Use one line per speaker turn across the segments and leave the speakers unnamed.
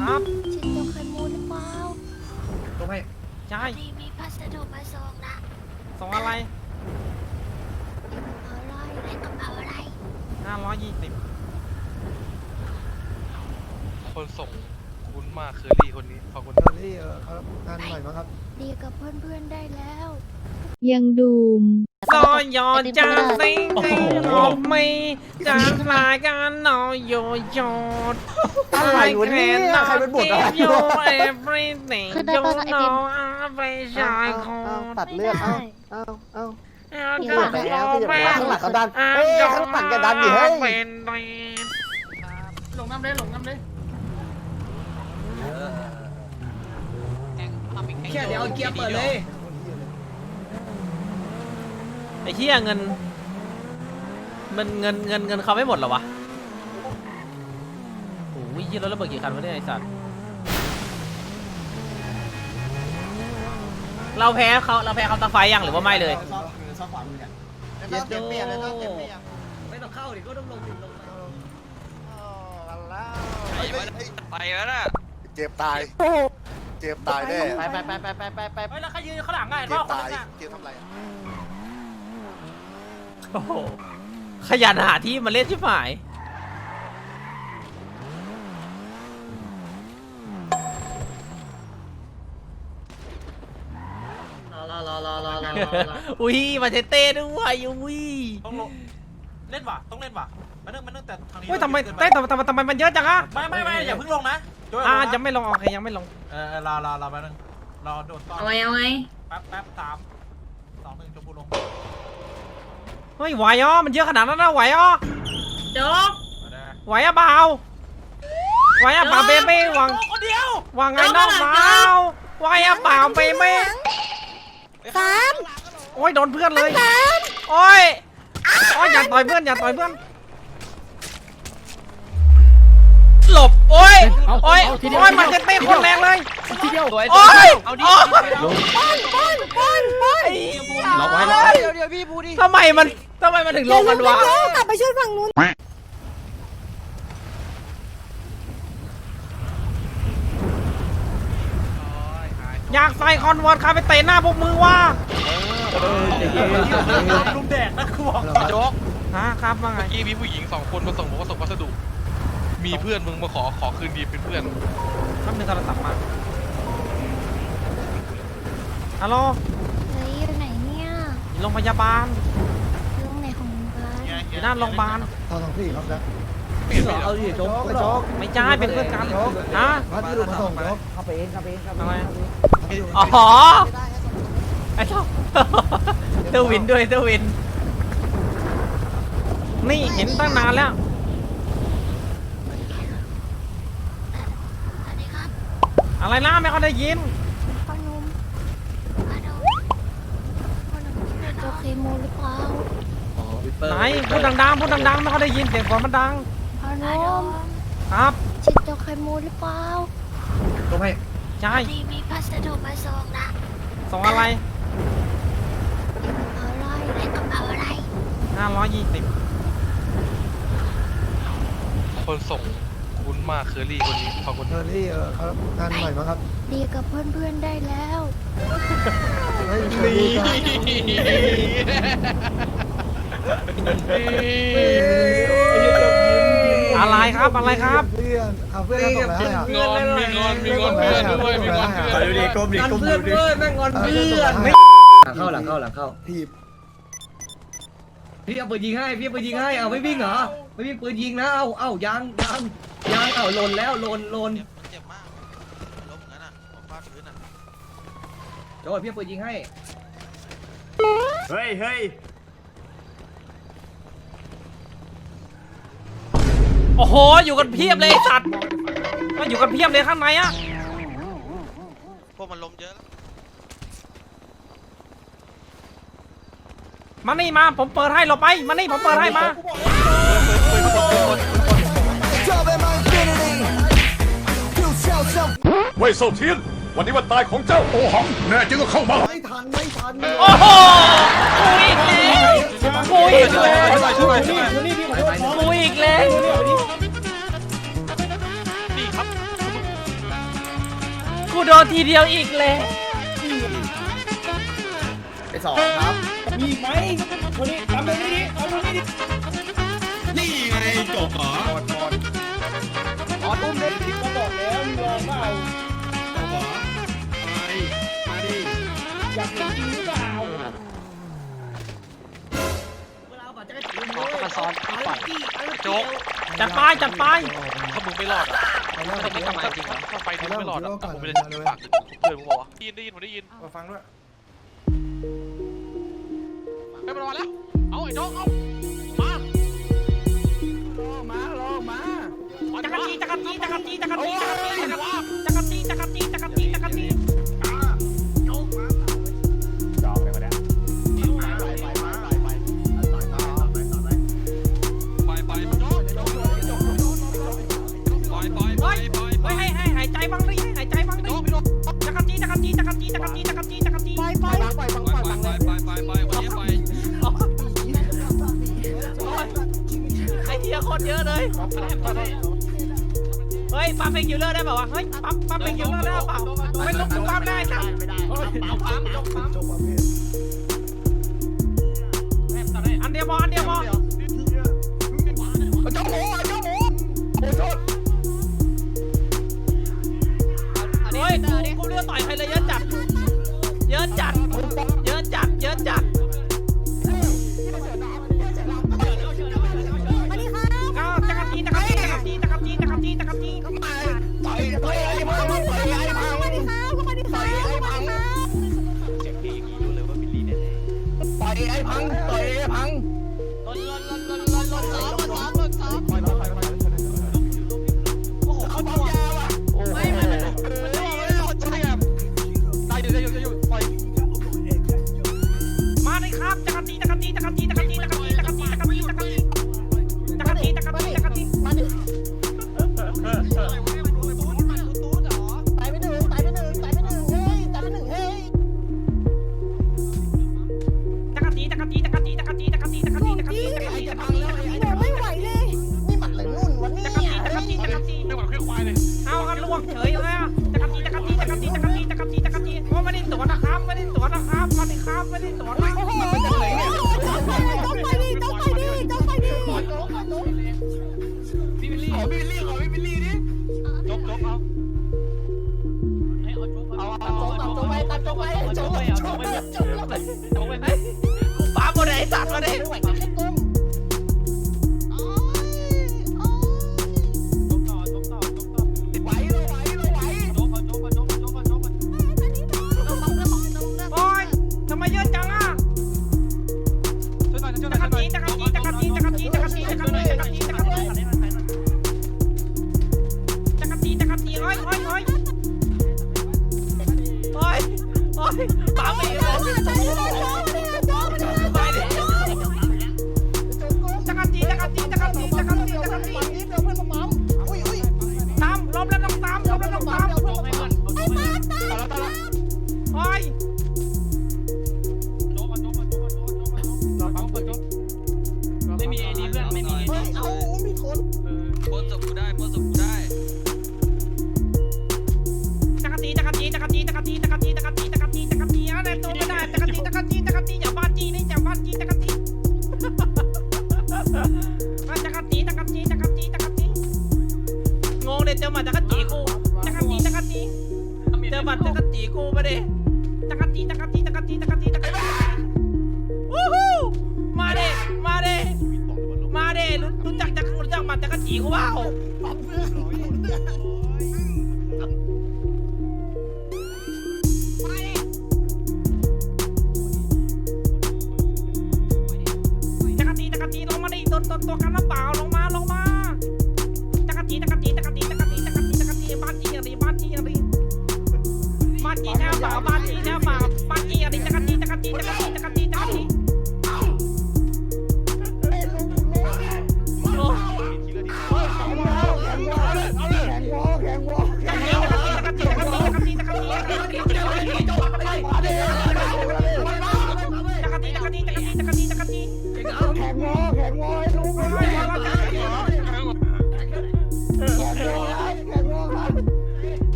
ครับ
ชินโตไข่มูหรือเปล่า
ต้องให้
ใช่
นี่มีพัสดุมาส่งนะ
ส่งอะไร
อะไรในกระเป๋าอะไร
ห้าร้อยยี่สิบ
คนส่งคุ้นมากเคอรี่คนนี้ขอบคุณ
ตอนนี้เออเขางานใหม่มั้งครับ
ดีกับเพื่อนๆได้แล้ว
ยังดูม
ซอยยอจานซิงให้ออกไม่จานลายกันนอยโยโยด
อะไรวะเนี่ยใครเป็นบทอะไร
โยเอฟรีติง
คือได้
โย
ปะไอ
โน
ติม
อาไปชายคอ
ตัดเลือดเอาเอาเอา
เอา
ขยับไปแล้วขยับไปแล้วข้างหลังเขาดันเอ้ยข้างหลังแกดันดิเฮ้ย
เป็นไป
ลงน้ำเลยลงน้ำเลยแค่เดี๋ยวเอาเกียร์เปิดเลย
ไอ้ เหี้ยเงิน มันเงินเงินเงินเขาไม่หมดเหรอวะโอ้ยยี่รถระเบิดกี่คันวะเนี่ยไอ้สัตว์เราแพ้เขาเราแพ้เขาตาไฟยังหรือว่าไม่เลย
ซอฟซอฟขวามือเนี่ย
เจ็บเปลี่ยนเลยนะเจ็บเปลี่ยน
ไม่ต้องเข้าดิก็ต้องลงดิลงไป
ไปแล้วน่ะ
เจ็บตาย เจ็บตายแน่
ไปไปไปไปไปไปไป
เฮ้ยแล้วใครยืนข้างหลังไง
เจ็บตายเจ็บทำไรอะ
โอ้โหขยันหาที่มาเล่นชิบหาย
รอรอรอรอรอรอ
อุ้ยมาเชเต้ด้วยอุ้ย
ต้องลงเล่นว่ะต้องเล่นว่ะมันนึกมันนึกแต่ทางนี้
เฮ้ยทำไม
เต้
ทำไมทำไมทำไมมันเยอะจังอะ
ไม่ไม่ไม่อย่าเพิ่งลงนะโดด
อ่า
ลนะ
ยังไม่ลงโอเคยังไม่ลง
เออเออรอรอรอแป๊บนึงรอโดดต้อ
เอาไงเอาไง
แป๊บแป๊บสามสองหนึ่งจมพูลง
เฮ้ยไหวอะมันเยอะขนาดนั้นนะไหวอะ
จบ
เอาได้
ไหวอะเปล่าไหวอะเปล่าเบเบ้วาง
โอ้คนเดียว
วางไงน้องเปล่าไหวอะเปล่าเบเบ้
สาม
โอ้ยโดนเพื่อนเลยโอ้ยโอ้ยอย่าต่อยเพื่อนอย่าต่อยเพื่อนหลบโอ้ยโอ้ยโอ้ยมันจะเตะคนแรงเลย
ทีเดียว
โอ้ย
เอาดิ
โอ้ย
ล็อกไว้ล็อกไว้เดี๋ยวเดี๋ยวพี่พูดดิ
ทำไมมันทำไมมันถึงลงกันวะ
กลับไปช่วยฝั่งนู้น
อยากใส่คอนเวิร์ตใครไปเตะหน้าพวกมือวะ
ลุมแดดนะครูบอก
โจ๊ก
ฮะครับว่าไง
เมื่อกี้มีผู้หญิงสองคนมาส่งบอกว่าส่งพัสดุ มีเพื่อนมึงมาขอขอคืนดีเป็นเพื่อน
แป๊บนึงโทรศัพท์มาฮัลโหล โรงพยาบาล
โรงไหนของมึงบ้าน
อยู่หน้าโรงพยาบาล
ทองสองสี่ครับนะ
เอาดิโจ๊ก
ไปโจ๊ก
ไม่ใช่เป็นเพื่อนกันฮะ
พัสดุมาส่งโจ๊กเข้าไปเองเข้าไปเองเข้าไป
ทำไม
เอง
อ๋อไอ้ชอบเตอร์วินด้วยเตอร์วิน นี่เห็นตั้งนานแล้ว
สวัสดีครับ
อะไรล่ะไม่เขาได้ยิน
พ่อหนุ่มพ่อหนุ่มพ่อหนุ่มชิน โตไข่มูหรือเปล่า
ไหนพูดดังๆพูดดังๆไม่เขาได้ยินเสียงฝนมันดัง
พ่อหนุ่ม
ครับ
ชินโตไข่มูหรือเปล่า
ต้องให้
ใช่
นี่มีพัสดุมาส่งนะ
ส่งอะไร
อะไรในกระเป๋าอะไร
ห้าร้อยยี่สิบ
คนส่งคุ้นมากเคอรี่คนนี้ขอบคุณ
ตอนนี้เออเขางานใหม่มั้งครับ
ดีกับเพื่อนๆได้แล้ว
เฮ้ย
นี่
อะไรครับอะไรครับ
เพื่อนเอาเพื่อนเราส่งแล้ว
งอนมีงอนมีงอนเพื่อนด้วยมีงอนเพื่อน
ดูดิก้มดิก้มดูดิแม่งงอนเพื่อน
ไม่
หลังเข้าหลังเข้าหลังเข้า
ทีบ
พี่เอาปืนยิงให้พี่เอาปืนยิงให้เอาไม่วิ่งเหรอไม่วิ่งปืนยิงนะเอาเอายังยังยังเอาหล่นแล้วหล่นหล่น
เจ็บมากล้มงั้นอะผมฟาดพื้นอะ
โจ้พี่เอาปืนยิงให้
เฮ้ยเฮ้ย
โอ้โห อยู่กันเพียบเลยไอ้สัตว์ก็อยู่กันเพียบเลยข้างในอะ
พวกมันล้มเยอะแล้ว
มานี่มาผมเปิดให้เราไปมานี่ผมเปิดให้มา
เว่ยเซาเทียน วันนี้วันตายของเจ้าโอหังแน่จริงก็เข้ามา
ไม่ทันไม่ทัน
โอ้โหกูอีกแล้วกูอีกแล้วกูอีกแล้ว
นี่ครับกู
โดนทีเดียวอีกแล้ว
ไปสองครับ
มีไหมคนนี้ทำแบบนี้ทำแบบนี้นี่ไงจบเหรอออดอตุ้มเล่นผิดมาบอกแล้วมีรองเปล่า มาซ้อนต่อ
ยโจก
จัดไปจัดไป
ถ้ามึงไม่รอดอะถ้าไม่กลับมาจริงหรอถ้าไฟมึงไม่รอดอะกูไม่ได้ฝากเพื่อนกูบอกว่าได้ยินได้ยินผมได้ยิน
มาฟังด้วย
ไม่เป็นไรแล้ว เอาไอ้จกเอามา
รอมา
ร
อมา
จัก
รจีจั
กรจี
จักรจีจักรจีจักรจีจักรจีจักรจีจักรจี
คน
เยอะเลย เฮ้ยปั๊มเป็นคิวเลอร์ได้ป่าววะ เฮ้ยปั๊มปั๊มเป็นคิวเลอร์ได้เปล่าไม่ต้องปั๊มได้จ้ะไม่
ได้ปั๊มปั๊มปั๊ม
อันเดียวมออันเดียวมอ
เจ้าหมูเจ้าหมูโอโทษ
เฮ้ยกูเลือกต่อยใครเลยเยอะจัด เยอะจัด เยอะจัด เยอะจัด
งไปตัดจงไปจงไปจงไป
จ
ง
ไป
กูป้า
ห
มด
เลยไอ้สัตว์มาดิ
เจ้า
มาตะกักตีกู
ตะกัรตีตะกัรตีเจ้ามัดจักรจีกู
มา
ดิ
จักรจีตะกัรตีตะกัรตีตะกรจีจักรจีวู้ฮู้มาดิมาดิมาดิรู้จักจักรู้จักหมัดจักรจีกูเปล่าตัวกันหรือเปล่าลง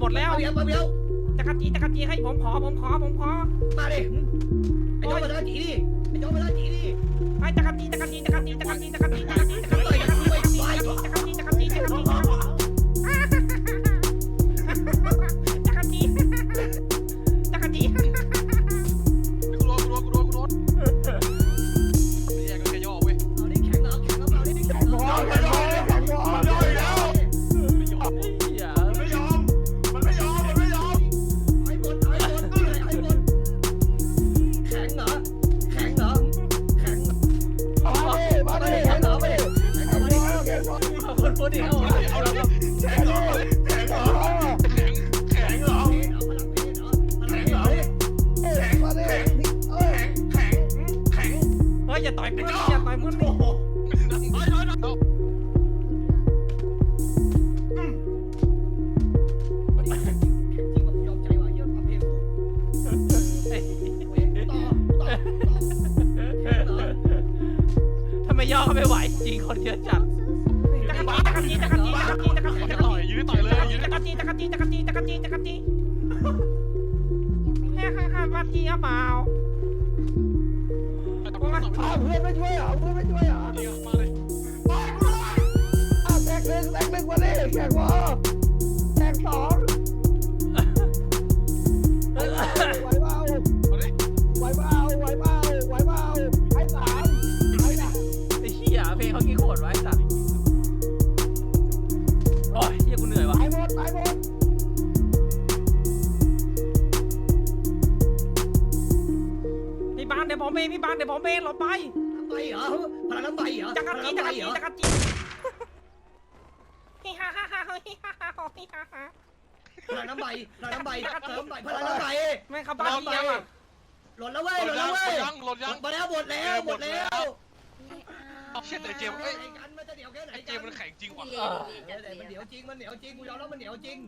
ห
มดแล้ว
เบียวเบียว
จะกรจีจักรจีให้ผมขอผมขอผมขอ
อ
ย่า
ต่อยมึงอย่าต่อยมึงดิ
จริงแบบยอมใจว่ะเยอะความเพศกูเว้ยต่อต่อต่อแข็งเหรอ
ทำไมย่อเขาไม่ไหวจริงคนเยอะจัดจักรจีจักรจีจักรจีจักรจีจักรจีจักร
ต่อยยืนต่อยเลยยืน
จักรจีจักรจีจักรจีจักรจีจักรจีแค่ข้างข้างบ้านจีหรือเปล่า
อ้าวเพื่อนไม่ช่วยเหรอเพื่อนไม่ช่วยเหรอ
มาเลย
อ้าวแตกหนึ่งแตกหนึ่งมาดิแข็งวะแตกส
อง หลบไป
ไปเหรอพลังน้ำใบเหรอ
จักร
พลั
จี
ง
จั
น้ำ
ก
ใบ
ร
เห
จี
รอ
จักรจีฮิฮ่าฮ่าฮ่าฮิฮ่าฮ่าฮิฮ่าฮ่า
พลังน้ำใบพลังน้ำใบพลังน้ำใบพลังน้ำใบ
ไม่เข้าบ้านจีอะ
หล่นแล้วเว้ย
ห
ห
ล่
ล่
น
น
ยั
แล้ว
ง
เว้ย
หล่นยังหล่นยัง
มาแล้วหมดแล้วหมดแล้ว
เอาเชี่ยแต่เจมส์เอ้ย
ไอ้กันมันจะเหนียวแค่ไหน
ไอ้เจมส์มันแข็งจริงว่ะ
เออมันเหนียวจริงมันเหนียวจริงกูยอมรับมันเหนียวจริง